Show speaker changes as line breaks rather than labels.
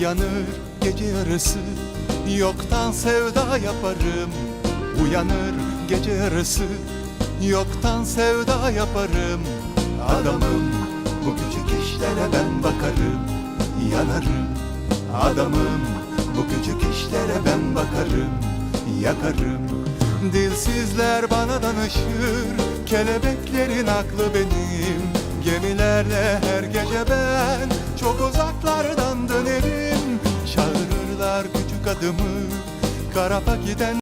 Uyanır gece yarısı. Yoktan sevda yaparım Uyanır gece yarısı. Yoktan sevda yaparım Adamım. Bu küçük işlere ben bakarım Yanarım. Adamım bu küçük işlere ben bakarım Yakarım. Dilsizler bana danışır Kelebeklerin aklı benim. Gemilerle uzaklardan dönerim Çağırırlar küçük adımı Karapa giden